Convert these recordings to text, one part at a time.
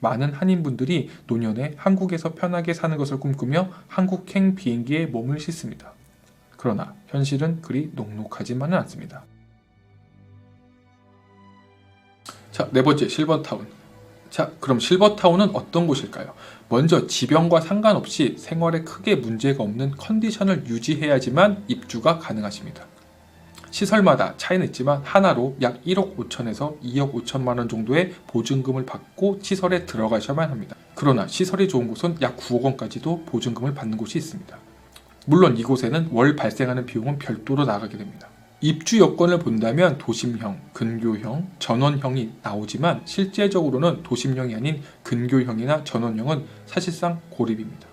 많은 한인분들이 노년에 한국에서 편하게 사는 것을 꿈꾸며 한국행 비행기에 몸을 싣습니다. 그러나 현실은 그리 녹록하지만은 않습니다. 자, 네 번째 실버타운. 자, 그럼 실버타운은 어떤 곳일까요? 먼저 지병과 상관없이 생활에 크게 문제가 없는 컨디션을 유지해야지만 입주가 가능하십니다. 시설마다 차이는 있지만 하나로 약 1억 5천에서 2억 5천만 원 정도의 보증금을 받고 시설에 들어가셔야만 합니다. 그러나 시설이 좋은 곳은 약 9억 원까지도 보증금을 받는 곳이 있습니다. 물론 이곳에는 월 발생하는 비용은 별도로 나가게 됩니다. 입주 여건을 본다면 도심형, 근교형, 전원형이 나오지만 실제적으로는 도심형이 아닌 근교형이나 전원형은 사실상 고립입니다.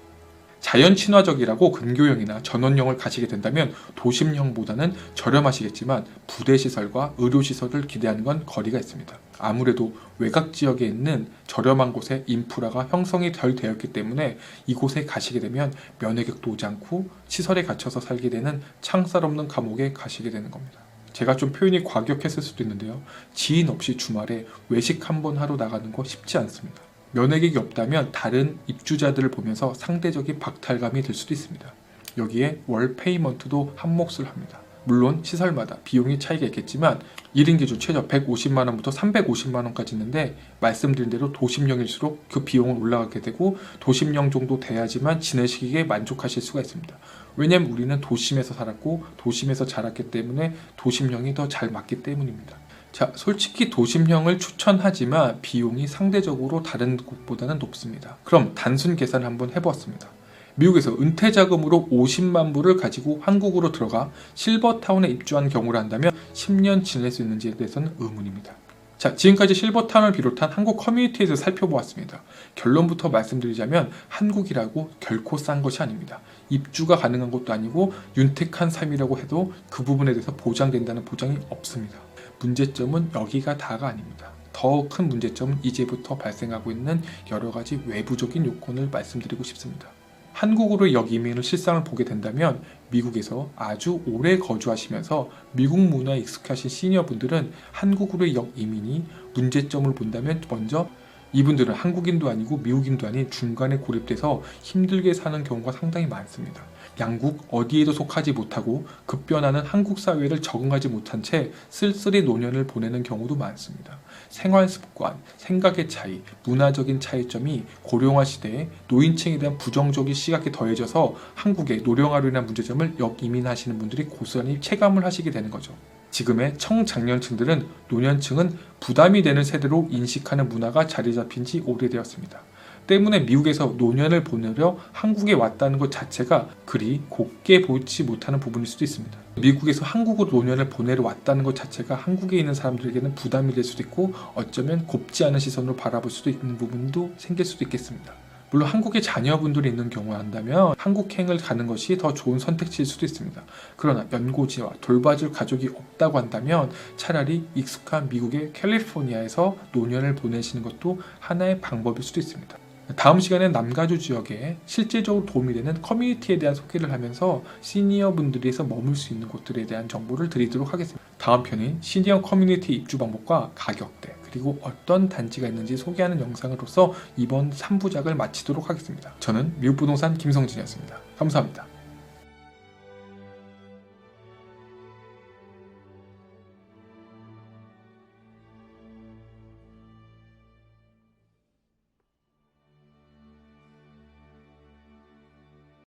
자연 친화적이라고 근교형이나 전원형을 가시게 된다면 도심형보다는 저렴하시겠지만 부대 시설과 의료 시설을 기대하는 건 거리가 있습니다. 아무래도 외곽 지역에 있는 저렴한 곳에 인프라가 형성이 덜 되었기 때문에 이곳에 가시게 되면 면회객도 오지 않고 시설에 갇혀서 살게 되는 창살 없는 감옥에 가시게 되는 겁니다. 제가 좀 표현이 과격했을 수도 있는데요. 지인 없이 주말에 외식 한 번 하러 나가는 거 쉽지 않습니다. 면회객이 없다면 다른 입주자들을 보면서 상대적인 박탈감이 들 수도 있습니다. 여기에 월 페이먼트도 한 몫을 합니다. 물론 시설마다 비용이 차이가 있겠지만 1인 기준 최저 150만 원부터 350만 원까지 있는데 말씀드린 대로 도심형일수록 그 비용은 올라가게 되고 도심형 정도 돼야지만 지내시기에 만족하실 수가 있습니다. 왜냐면 우리는 도심에서 살았고 도심에서 자랐기 때문에 도심형이 더 잘 맞기 때문입니다. 자, 솔직히 도심형을 추천하지만 비용이 상대적으로 다른 곳보다는 높습니다. 그럼 단순 계산을 한번 해보았습니다. 미국에서 은퇴 자금으로 50만 불을 가지고 한국으로 들어가 실버타운에 입주한 경우를 한다면 10년 지낼 수 있는지에 대해서는 의문입니다. 자, 지금까지 실버타운을 비롯한 한국 커뮤니티에서 살펴보았습니다. 결론부터 말씀드리자면 한국이라고 결코 싼 것이 아닙니다. 입주가 가능한 것도 아니고 윤택한 삶이라고 해도 그 부분에 대해서 보장된다는 보장이 없습니다. 문제점은 여기가 다가 아닙니다. 더 큰 문제점은 이제부터 발생하고 있는 여러 가지 외부적인 요건을 말씀드리고 싶습니다. 한국으로 역이민을 실상을 보게 된다면 미국에서 아주 오래 거주하시면서 미국 문화에 익숙하신 시니어분들은 한국으로의 역이민이 문제점을 본다면 먼저 이분들은 한국인도 아니고 미국인도 아닌 중간에 고립돼서 힘들게 사는 경우가 상당히 많습니다. 양국 어디에도 속하지 못하고 급변하는 한국 사회를 적응하지 못한 채 쓸쓸히 노년을 보내는 경우도 많습니다. 생활 습관, 생각의 차이, 문화적인 차이점이 고령화 시대에 노인층에 대한 부정적인 시각이 더해져서 한국의 노령화로 인한 문제점을 역이민하시는 분들이 고스란히 체감을 하시게 되는 거죠. 지금의 청장년층들은 노년층은 부담이 되는 세대로 인식하는 문화가 자리 잡힌 지 오래되었습니다. 때문에 미국에서 노년을 보내려 한국에 왔다는 것 자체가 그리 곱게 보지 못하는 부분일 수도 있습니다. 미국에서 한국으로 노년을 보내러 왔다는 것 자체가 한국에 있는 사람들에게는 부담이 될 수도 있고 어쩌면 곱지 않은 시선으로 바라볼 수도 있는 부분도 생길 수도 있겠습니다. 물론 한국에 자녀분들이 있는 경우한다면 한국행을 가는 것이 더 좋은 선택지일 수도 있습니다. 그러나 연고지와 돌봐줄 가족이 없다고 한다면 차라리 익숙한 미국의 캘리포니아에서 노년을 보내시는 것도 하나의 방법일 수도 있습니다. 다음 시간에 남가주 지역에 실제적으로 도움이 되는 커뮤니티에 대한 소개를 하면서 시니어 분들에서 머물 수 있는 곳들에 대한 정보를 드리도록 하겠습니다. 다음 편은 시니어 커뮤니티 입주 방법과 가격대 그리고 어떤 단지가 있는지 소개하는 영상으로서 이번 3부작을 마치도록 하겠습니다. 저는 미국부동산 김성진이었습니다. 감사합니다.